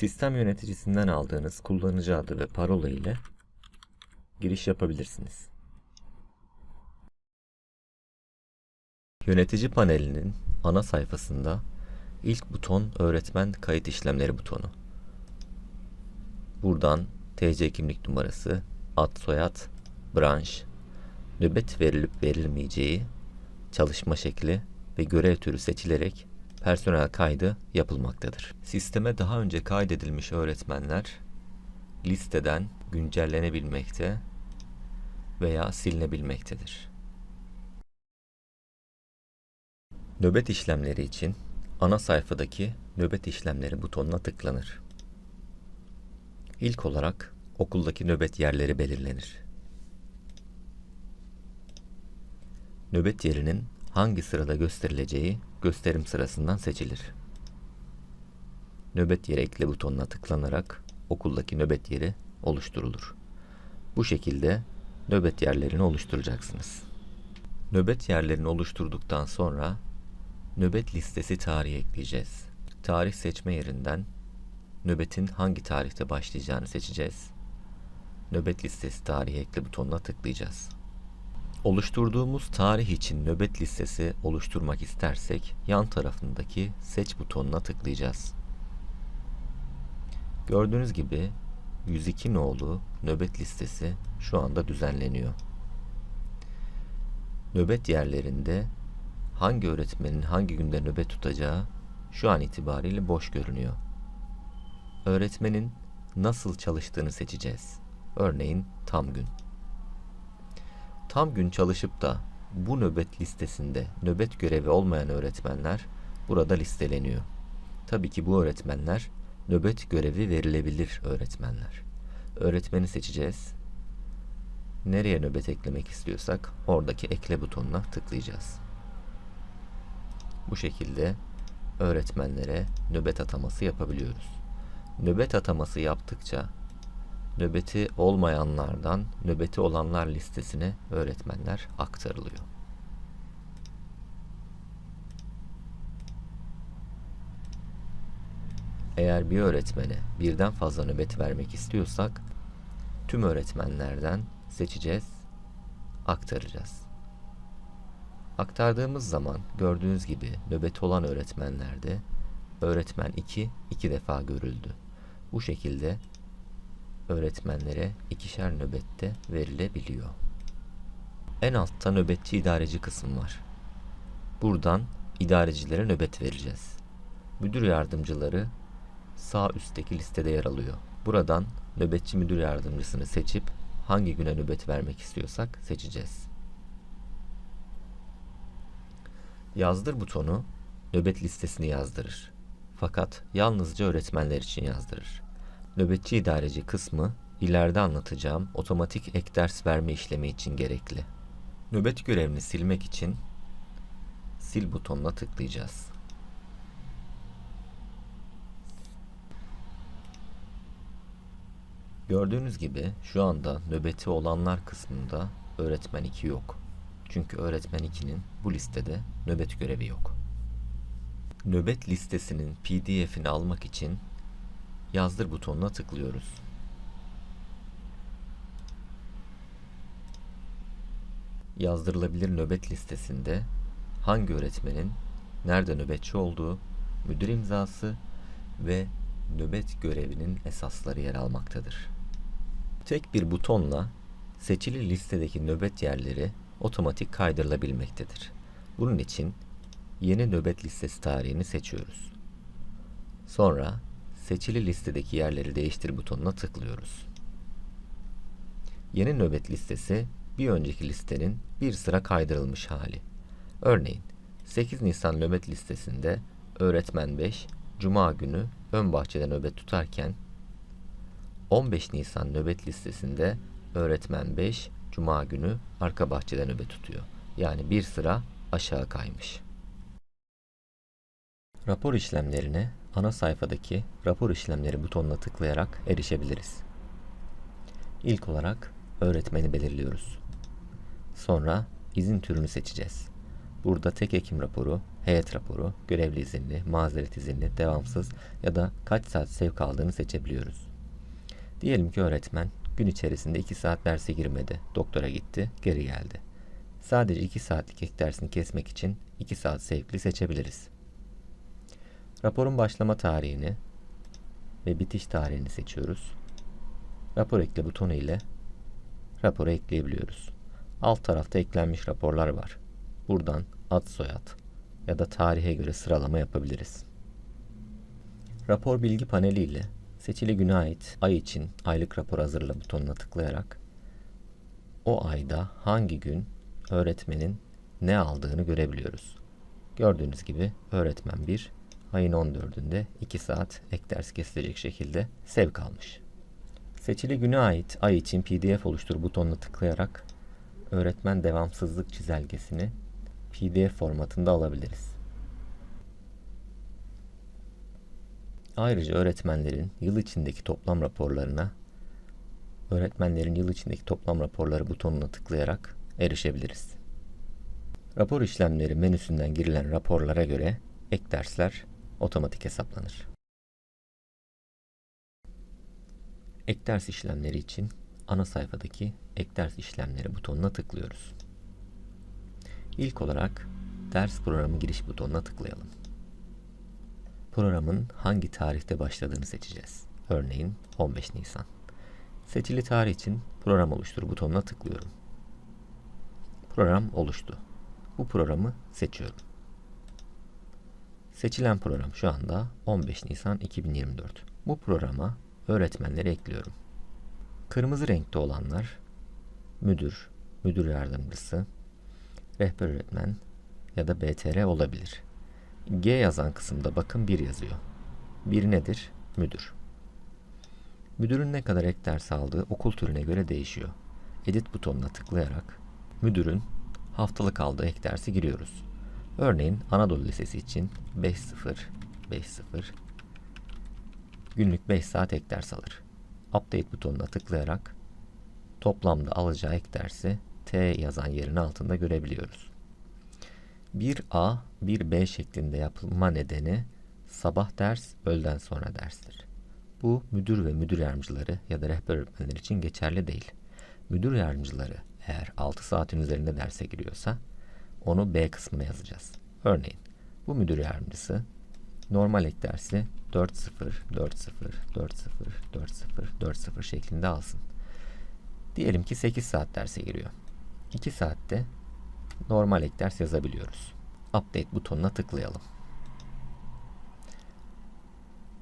Sistem yöneticisinden aldığınız kullanıcı adı ve parola ile giriş yapabilirsiniz. Yönetici panelinin ana sayfasında ilk buton öğretmen kayıt işlemleri butonu. Buradan TC kimlik numarası, ad soyad, branş, nöbet verilip verilmeyeceği, çalışma şekli ve görev türü seçilerek personel kaydı yapılmaktadır. Sisteme daha önce kaydedilmiş öğretmenler listeden güncellenebilmekte veya silinebilmektedir. Nöbet işlemleri için ana sayfadaki nöbet işlemleri butonuna tıklanır. İlk olarak okuldaki nöbet yerleri belirlenir. Nöbet yerinin hangi sırada gösterileceği gösterim sırasından seçilir. Nöbet yeri ekle butonuna tıklanarak okuldaki nöbet yeri oluşturulur. Bu şekilde nöbet yerlerini oluşturacaksınız. Nöbet yerlerini oluşturduktan sonra nöbet listesi tarihi ekleyeceğiz. Tarih seçme yerinden nöbetin hangi tarihte başlayacağını seçeceğiz. Nöbet listesi tarihi ekle butonuna tıklayacağız. Oluşturduğumuz tarih için nöbet listesi oluşturmak istersek yan tarafındaki seç butonuna tıklayacağız. Gördüğünüz gibi 102 nolu nöbet listesi şu anda düzenleniyor. Nöbet yerlerinde hangi öğretmenin hangi günde nöbet tutacağı şu an itibariyle boş görünüyor. Öğretmenin nasıl çalıştığını seçeceğiz. Örneğin tam gün. Tam gün çalışıp da bu nöbet listesinde nöbet görevi olmayan öğretmenler burada listeleniyor. Tabii ki bu öğretmenler nöbet görevi verilebilir öğretmenler. Öğretmeni seçeceğiz. Nereye nöbet eklemek istiyorsak oradaki ekle butonuna tıklayacağız. Bu şekilde öğretmenlere nöbet ataması yapabiliyoruz. Nöbet ataması yaptıkça nöbeti olmayanlardan nöbeti olanlar listesine öğretmenler aktarılıyor. Eğer bir öğretmene birden fazla nöbet vermek istiyorsak tüm öğretmenlerden seçeceğiz, aktaracağız. Aktardığımız zaman gördüğünüz gibi nöbeti olan öğretmenlerde öğretmen 2 iki defa görüldü. Bu şekilde öğretmenlere ikişer nöbette verilebiliyor. En altta nöbetçi idareci kısmı var. Buradan idarecilere nöbet vereceğiz. Müdür yardımcıları sağ üstteki listede yer alıyor. Buradan nöbetçi müdür yardımcısını seçip hangi güne nöbet vermek istiyorsak seçeceğiz. Yazdır butonu nöbet listesini yazdırır. Fakat yalnızca öğretmenler için yazdırır. Nöbetçi idareci kısmı ileride anlatacağım otomatik ek ders verme işlemi için gerekli. Nöbet görevini silmek için sil butonuna tıklayacağız. Gördüğünüz gibi şu anda nöbeti olanlar kısmında öğretmen 2 yok. Çünkü öğretmen 2'nin bu listede nöbet görevi yok. Nöbet listesinin PDF'ini almak için yazdır butonuna tıklıyoruz. Yazdırılabilir nöbet listesinde hangi öğretmenin nerede nöbetçi olduğu, müdür imzası ve nöbet görevinin esasları yer almaktadır. Tek bir butonla seçili listedeki nöbet yerleri otomatik kaydırılabilmektedir. Bunun için yeni nöbet listesi tarihini seçiyoruz. Sonra seçili listedeki yerleri değiştir butonuna tıklıyoruz. Yeni nöbet listesi bir önceki listenin bir sıra kaydırılmış hali. Örneğin 8 Nisan nöbet listesinde öğretmen 5 Cuma günü ön bahçede nöbet tutarken 15 Nisan nöbet listesinde öğretmen 5 Cuma günü arka bahçede nöbet tutuyor. Yani bir sıra aşağı kaymış. Rapor işlemlerine ana sayfadaki rapor işlemleri butonuna tıklayarak erişebiliriz. İlk olarak öğretmeni belirliyoruz. Sonra izin türünü seçeceğiz. Burada tek ekim raporu, heyet raporu, görevli izinli, mazeret izinli, devamsız ya da kaç saat sevk aldığını seçebiliyoruz. Diyelim ki öğretmen gün içerisinde 2 saat derse girmedi, doktora gitti, geri geldi. Sadece 2 saatlik ek dersini kesmek için 2 saat sevkli seçebiliriz. Raporun başlama tarihini ve bitiş tarihini seçiyoruz. Rapor ekle butonu ile raporu ekleyebiliyoruz. Alt tarafta eklenmiş raporlar var. Buradan ad soyad ya da tarihe göre sıralama yapabiliriz. Rapor bilgi paneli ile seçili güne ait ay için aylık rapor hazırla butonuna tıklayarak o ayda hangi gün öğretmenin ne aldığını görebiliyoruz. Gördüğünüz gibi öğretmen 1 ayın 14'ünde 2 saat ek ders kesilecek şekilde sevk almış. Seçili güne ait ay için PDF oluştur butonuna tıklayarak öğretmen devamsızlık çizelgesini PDF formatında alabiliriz. Ayrıca öğretmenlerin yıl içindeki toplam raporlarına öğretmenlerin yıl içindeki toplam raporları butonuna tıklayarak erişebiliriz. Rapor işlemleri menüsünden girilen raporlara göre ek dersler otomatik hesaplanır. Ek ders işlemleri için ana sayfadaki ek ders işlemleri butonuna tıklıyoruz. İlk olarak ders programı giriş butonuna tıklayalım. Programın hangi tarihte başladığını seçeceğiz. Örneğin 15 Nisan. Seçili tarih için program oluştur butonuna tıklıyorum. Program oluştu. Bu programı seçiyorum. Seçilen program şu anda 15 Nisan 2024. Bu programa öğretmenleri ekliyorum. Kırmızı renkte olanlar müdür, müdür yardımcısı, rehber öğretmen ya da BTR olabilir. G yazan kısımda bakın 1 yazıyor. 1 nedir? Müdür. Müdürün ne kadar ek ders aldığı okul türüne göre değişiyor. Edit butonuna tıklayarak müdürün haftalık aldığı ek dersi giriyoruz. Örneğin Anadolu Lisesi için 5.0 5.0 günlük 5 saat ek ders alır. Update butonuna tıklayarak toplamda alacağı ek dersi T yazan yerin altında görebiliyoruz. 1A, 1B şeklinde yapılma nedeni sabah ders, öğleden sonra derstir. Bu müdür ve müdür yardımcıları ya da rehber öğretmenler için geçerli değil. Müdür yardımcıları eğer 6 saatin üzerinde derse giriyorsa onu B kısmına yazacağız. Örneğin bu müdür yardımcısı normal ek dersi 4-0, 4-0, 4-0, 4-0, 4-0 şeklinde alsın. Diyelim ki 8 saat derse giriyor. 2 saatte normal ek ders yazabiliyoruz. Update butonuna tıklayalım.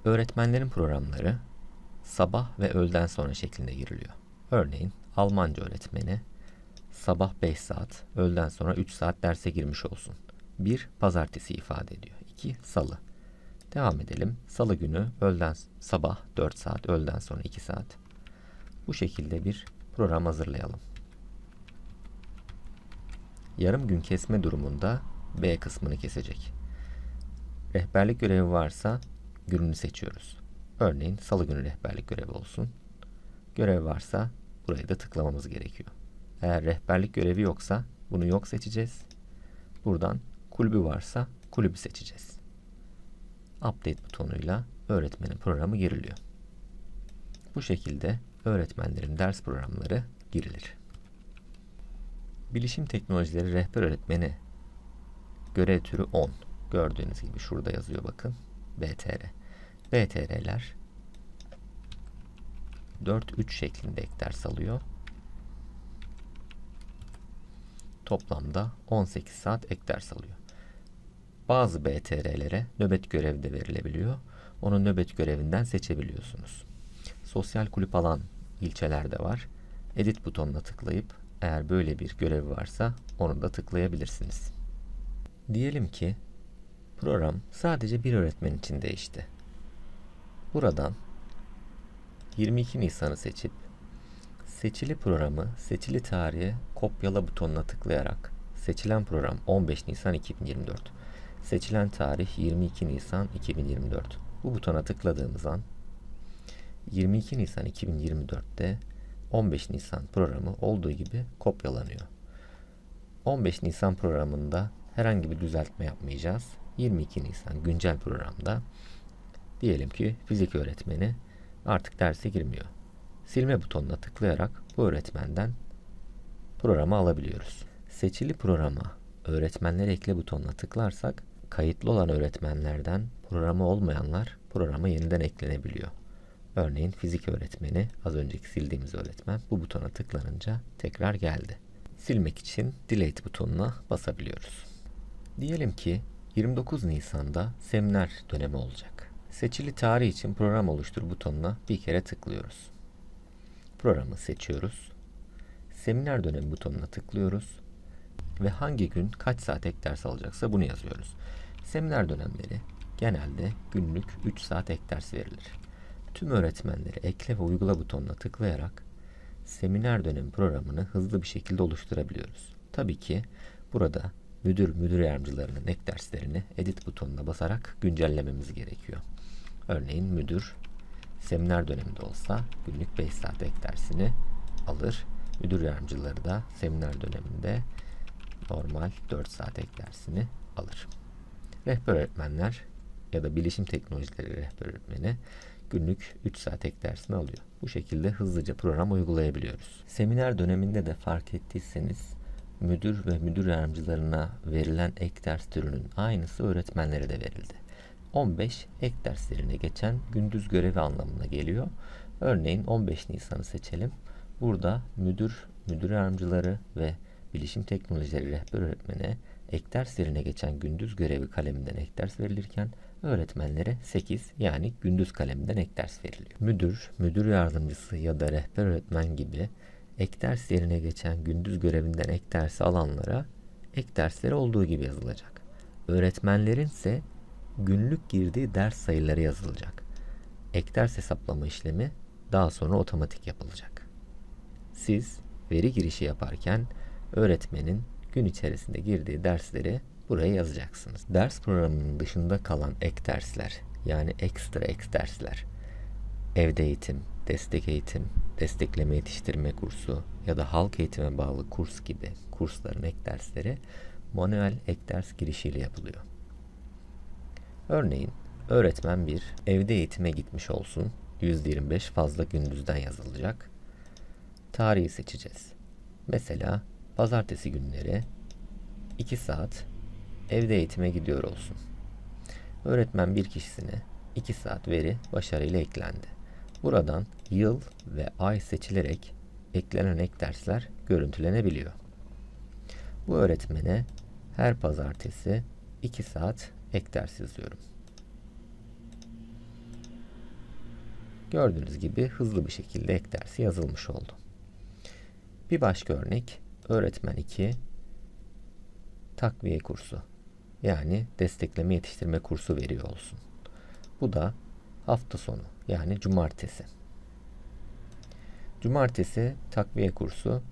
Öğretmenlerin programları sabah ve öğleden sonra şeklinde giriliyor. Örneğin Almanca öğretmeni sabah 5 saat, öğleden sonra 3 saat derse girmiş olsun. 1. Pazartesi ifade ediyor. 2. Salı. Devam edelim. Salı günü öğleden sabah 4 saat, öğleden sonra 2 saat. Bu şekilde bir program hazırlayalım. Yarım gün kesme durumunda B kısmını kesecek. Rehberlik görevi varsa gününü seçiyoruz. Örneğin salı günü rehberlik görevi olsun. Görev varsa burayı da tıklamamız gerekiyor. Eğer rehberlik görevi yoksa bunu yok seçeceğiz. Buradan kulübü varsa kulübü seçeceğiz. Update butonuyla öğretmenin programı giriliyor. Bu şekilde öğretmenlerin ders programları girilir. Bilişim teknolojileri rehber öğretmeni görev türü 10. Gördüğünüz gibi şurada yazıyor bakın. BTR. BTR'ler 4-3 şeklinde ek ders alıyor. Toplamda 18 saat ek ders alıyor. Bazı BTR'lere nöbet görevi de verilebiliyor. Onu nöbet görevinden seçebiliyorsunuz. Sosyal kulüp alan ilçelerde var. Edit butonuna tıklayıp eğer böyle bir görev varsa onu da tıklayabilirsiniz. Diyelim ki program sadece bir öğretmen için değişti. Buradan 22 Nisan'ı seçip seçili programı seçili tarihe kopyala butonuna tıklayarak seçilen program 15 Nisan 2024 seçilen tarih 22 Nisan 2024 bu butona tıkladığımız an 22 Nisan 2024'te 15 Nisan programı olduğu gibi kopyalanıyor. 15 Nisan programında herhangi bir düzeltme yapmayacağız. 22 Nisan güncel programda diyelim ki fizik öğretmeni artık derse girmiyor. Silme butonuna tıklayarak bu öğretmenden programı alabiliyoruz. Seçili programa öğretmenleri ekle butonuna tıklarsak kayıtlı olan öğretmenlerden programı olmayanlar programa yeniden eklenebiliyor. Örneğin fizik öğretmeni, az önceki sildiğimiz öğretmen bu butona tıklanınca tekrar geldi. Silmek için delete butonuna basabiliyoruz. Diyelim ki 29 Nisan'da seminer dönemi olacak. Seçili tarih için program oluştur butonuna bir kere tıklıyoruz. Programı seçiyoruz. Seminer dönemi butonuna tıklıyoruz ve hangi gün kaç saat ek ders alacaksa bunu yazıyoruz. Seminer dönemleri genelde günlük 3 saat ek ders verilir. Tüm öğretmenleri ekle ve uygula butonuna tıklayarak seminer dönemi programını hızlı bir şekilde oluşturabiliyoruz. Tabii ki burada müdür müdür yardımcılarının ek derslerini edit butonuna basarak güncellememiz gerekiyor. Örneğin müdür seminer döneminde olsa günlük 5 saat ek dersini alır. Müdür yardımcıları da seminer döneminde normal 4 saat ek dersini alır. Rehber öğretmenler ya da bilişim teknolojileri rehber öğretmeni günlük 3 saat ek dersini alıyor. Bu şekilde hızlıca program uygulayabiliyoruz. Seminer döneminde de fark ettiyseniz müdür ve müdür yardımcılarına verilen ek ders türünün aynısı öğretmenlere de verildi. 15 ek derslerine geçen gündüz görevi anlamına geliyor. Örneğin 15 Nisan'ı seçelim. Burada müdür, müdür yardımcıları ve bilişim teknolojileri rehber öğretmene ek ders yerine geçen gündüz görevi kaleminden ek ders verilirken öğretmenlere 8 yani gündüz kaleminden ek ders veriliyor. Müdür, müdür yardımcısı ya da rehber öğretmen gibi ek ders yerine geçen gündüz görevinden ek dersi alanlara ek dersleri olduğu gibi yazılacak. Öğretmenlerin ise günlük girdiği ders sayıları yazılacak. Ek ders hesaplama işlemi daha sonra otomatik yapılacak. Siz veri girişi yaparken öğretmenin gün içerisinde girdiği dersleri buraya yazacaksınız. Ders programının dışında kalan ek dersler yani ekstra ek dersler evde eğitim, destek eğitim, destekleme yetiştirme kursu ya da halk eğitime bağlı kurs gibi kursların ek dersleri manuel ek ders girişiyle yapılıyor. Örneğin öğretmen bir evde eğitime gitmiş olsun. %25 fazla gündüzden yazılacak. Tarihi seçeceğiz. Mesela pazartesi günleri 2 saat evde eğitime gidiyor olsun. Öğretmen bir kişisine 2 saat veri başarıyla eklendi. Buradan yıl ve ay seçilerek eklenen ek dersler görüntülenebiliyor. Bu öğretmene her pazartesi 2 saat ek ders yazıyorum. Gördüğünüz gibi hızlı bir şekilde ek dersi yazılmış oldu. Bir başka örnek öğretmen 2 takviye kursu yani destekleme yetiştirme kursu veriyor olsun. Bu da hafta sonu yani cumartesi. Cumartesi takviye kursu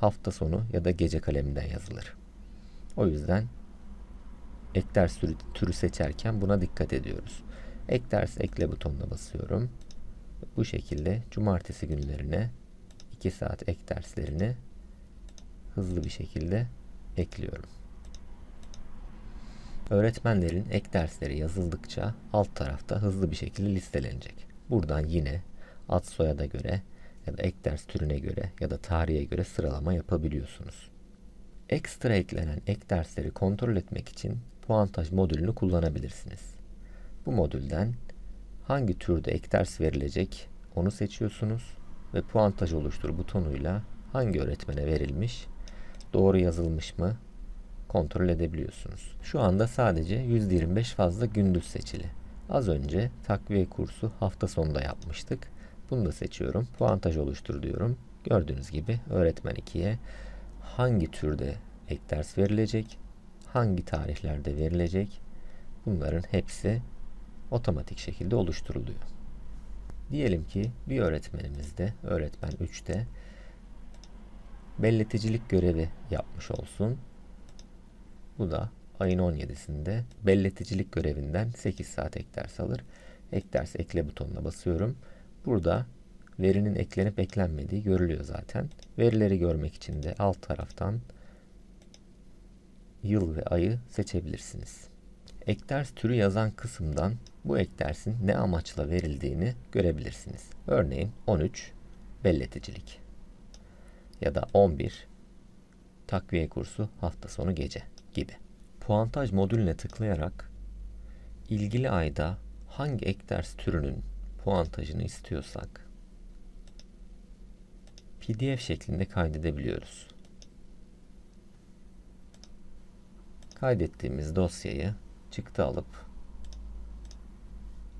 hafta sonu ya da gece kaleminden yazılır. O yüzden ek ders türü, türü seçerken buna dikkat ediyoruz. Ek ders ekle butonuna basıyorum. Bu şekilde cumartesi günlerine 2 saat ek derslerini hızlı bir şekilde ekliyorum. Öğretmenlerin ek dersleri yazıldıkça alt tarafta hızlı bir şekilde listelenecek. Buradan yine ad soyada göre ya da ek ders türüne göre ya da tarihe göre sıralama yapabiliyorsunuz. Ekstra eklenen ek dersleri kontrol etmek için puantaj modülünü kullanabilirsiniz. Bu modülden hangi türde ek ders verilecek onu seçiyorsunuz ve puantaj oluştur butonuyla hangi öğretmene verilmiş, doğru yazılmış mı kontrol edebiliyorsunuz. Şu anda sadece %25 fazla gündüz seçili. Az önce takviye kursu hafta sonunda yapmıştık. Bunu da seçiyorum. Puantaj oluştur diyorum. Gördüğünüz gibi öğretmen 2'ye hangi türde ek ders verilecek, hangi tarihlerde verilecek bunların hepsi otomatik şekilde oluşturuluyor. Diyelim ki bir öğretmenimizde, öğretmen 3'te belleticilik görevi yapmış olsun. Bu da ayın 17'sinde belleticilik görevinden 8 saat ek ders alır. Ek ders ekle butonuna basıyorum. Burada verinin eklenip eklenmediği görülüyor zaten. Verileri görmek için de alt taraftan yıl ve ayı seçebilirsiniz. Ek ders türü yazan kısımdan bu ek dersin ne amaçla verildiğini görebilirsiniz. Örneğin 13 belleticilik ya da 11 takviye kursu hafta sonu gece gibi. Puantaj modülüne tıklayarak ilgili ayda hangi ek ders türünün puantajını istiyorsak PDF şeklinde kaydedebiliyoruz. Kaydettiğimiz dosyayı çıktı alıp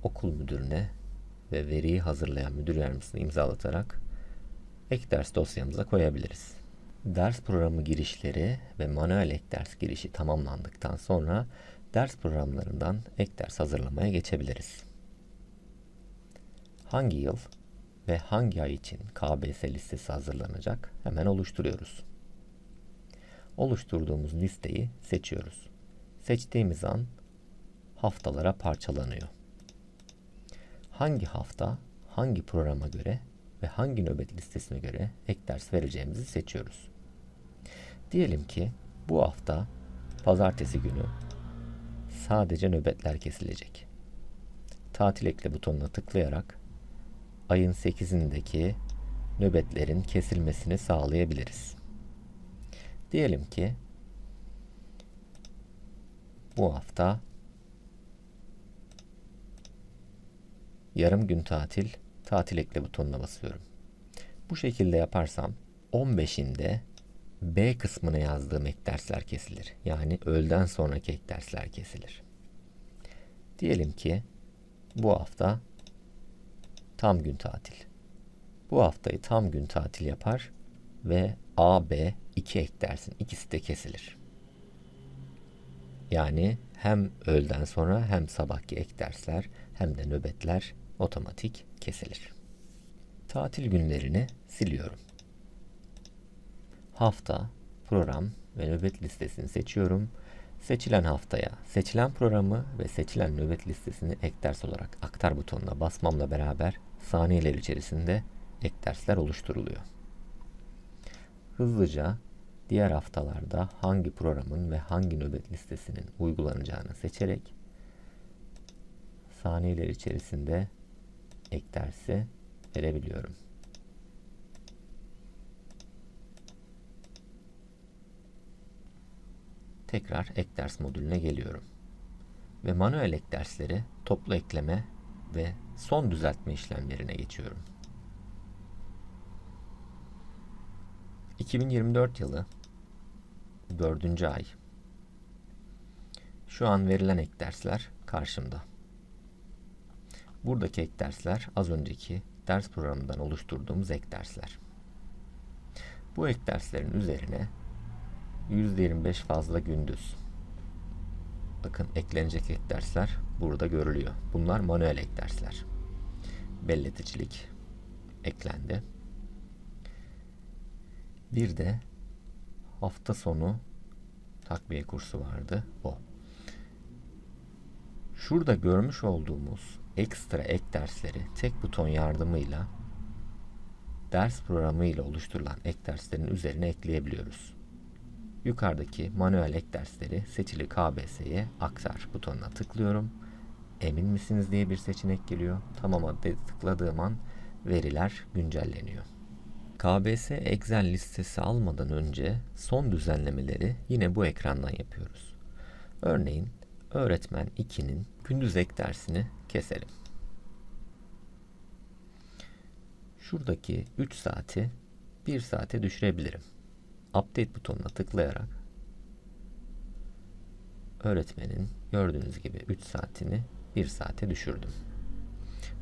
okul müdürüne ve veriyi hazırlayan müdür yardımcısını imzalatarak ek ders dosyamıza koyabiliriz. Ders programı girişleri ve manuel ek ders girişi tamamlandıktan sonra ders programlarından ek ders hazırlamaya geçebiliriz. Hangi yıl ve hangi ay için KBS listesi hazırlanacak hemen oluşturuyoruz. Oluşturduğumuz listeyi seçiyoruz. Seçtiğimiz an haftalara parçalanıyor. Hangi hafta hangi programa göre ve hangi nöbet listesine göre ek ders vereceğimizi seçiyoruz. Diyelim ki bu hafta pazartesi günü sadece nöbetler kesilecek. Tatil ekle butonuna tıklayarak ayın 8'indeki nöbetlerin kesilmesini sağlayabiliriz. Diyelim ki bu hafta yarım gün tatil, tatil ekle butonuna basıyorum. Bu şekilde yaparsam 15'inde B kısmına yazdığım ek dersler kesilir. Yani öğleden sonraki ek dersler kesilir. Diyelim ki bu hafta tam gün tatil. Bu haftayı tam gün tatil yapar ve A, B iki ek dersin ikisi de kesilir. Yani hem öğleden sonra hem sabahki ek dersler hem de nöbetler otomatik kesilir. Tatil günlerini siliyorum. Hafta, program ve nöbet listesini seçiyorum. Seçilen haftaya seçilen programı ve seçilen nöbet listesini ek ders olarak aktar butonuna basmamla beraber saniyeler içerisinde ek dersler oluşturuluyor. Hızlıca diğer haftalarda hangi programın ve hangi nöbet listesinin uygulanacağını seçerek saniyeler içerisinde ek dersi verebiliyorum. Tekrar ek ders modülüne geliyorum. Ve manuel ek dersleri toplu ekleme ve son düzeltme işlemlerine geçiyorum. 2024 yılı 4. ay. Şu an verilen ek dersler karşımda. Buradaki ek dersler az önceki ders programından oluşturduğumuz ek dersler. Bu ek derslerin üzerine %25 fazla gündüz. Bakın eklenecek ek dersler burada görülüyor. Bunlar manuel ek dersler. Belleticilik eklendi. Bir de hafta sonu takviye kursu vardı. O. Şurada görmüş olduğumuz ekstra ek dersleri tek buton yardımıyla ders programı ile oluşturulan ek derslerin üzerine ekleyebiliyoruz. Yukarıdaki manuel ek dersleri seçili KBS'ye aktar butonuna tıklıyorum. Emin misiniz diye bir seçenek geliyor. Tamam'a tıkladığım an veriler güncelleniyor. KBS Excel listesi almadan önce son düzenlemeleri yine bu ekrandan yapıyoruz. Örneğin öğretmen 2'nin gündüz ek dersini keselim. Şuradaki 3 saati 1 saate düşürebilirim. Update butonuna tıklayarak öğretmenin gördüğünüz gibi 3 saatini 1 saate düşürdüm.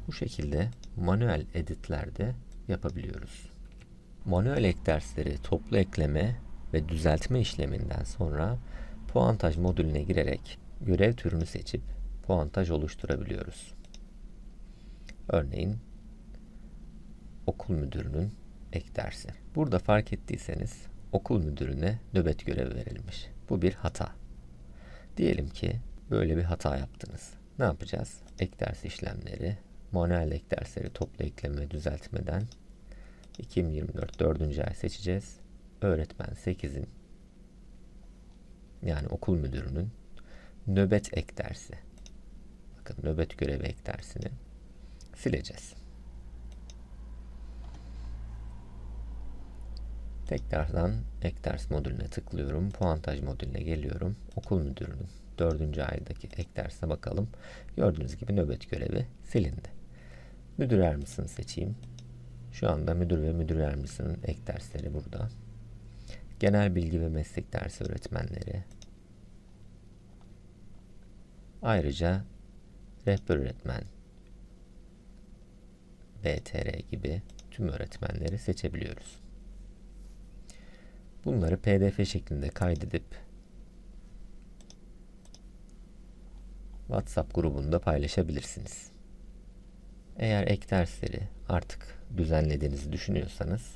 Bu şekilde manuel editlerde yapabiliyoruz. Manuel ek dersleri toplu ekleme ve düzeltme işleminden sonra puantaj modülüne girerek görev türünü seçip puantaj oluşturabiliyoruz. Örneğin okul müdürünün ek dersi. Burada fark ettiyseniz okul müdürüne nöbet görevi verilmiş. Bu bir hata. Diyelim ki böyle bir hata yaptınız. Ne yapacağız? Ek ders işlemleri, manuel ek dersleri toplu ekleme düzeltmeden 2024 4. ay seçeceğiz. Öğretmen 8'in yani okul müdürünün nöbet ek dersi. Bakın nöbet görevi ek dersini sileceğiz. Tekrardan ek ders modülüne tıklıyorum. Puantaj modülüne geliyorum. Okul müdürünün 4. aydaki ek dersine bakalım. Gördüğünüz gibi nöbet görevi silindi. Müdür yardımcısını seçeyim. Şu anda müdür ve müdür yardımcısının ek dersleri burada. Genel bilgi ve meslek dersi öğretmenleri. Ayrıca rehber öğretmen, BTR gibi tüm öğretmenleri seçebiliyoruz. Bunları PDF şeklinde kaydedip WhatsApp grubunda paylaşabilirsiniz. Eğer ek dersleri artık düzenlediğinizi düşünüyorsanız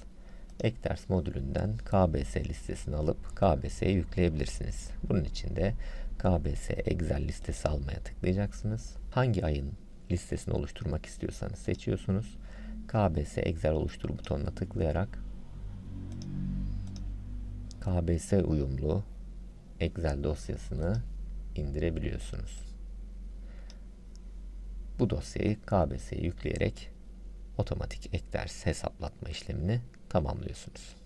ek ders modülünden KBS listesini alıp KBS'ye yükleyebilirsiniz. Bunun için de KBS Excel listesi almaya tıklayacaksınız. Hangi ayın listesini oluşturmak istiyorsanız seçiyorsunuz. KBS Excel oluştur butonuna tıklayarak KBS uyumlu Excel dosyasını indirebiliyorsunuz. Bu dosyayı KBS'ye yükleyerek otomatik ek hesaplatma işlemini tamamlıyorsunuz.